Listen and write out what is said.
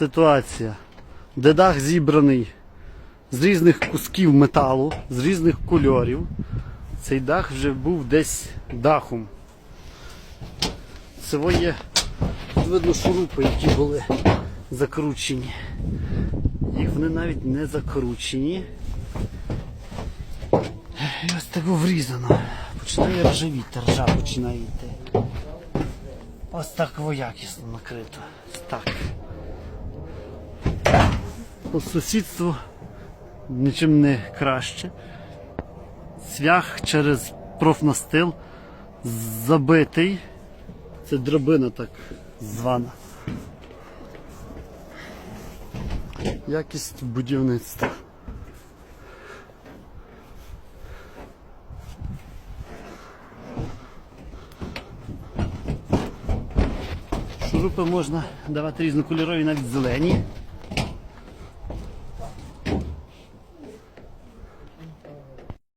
ситуація, де дах зібраний з різних кусків металу, з різних кольорів. Цей дах вже був десь дахом. Це є видно шурупи, які були закручені. Їх вони навіть не закручені. І ось так врізано. Починає ржавіти, ржа починає йти. Ось так якісно накрито. Так. По сусідству нічим не краще. Цвях через профнастил забитий. Це дробина так звана. Якість будівництва. Шурупи можна давати різнокольорові, навіть зелені.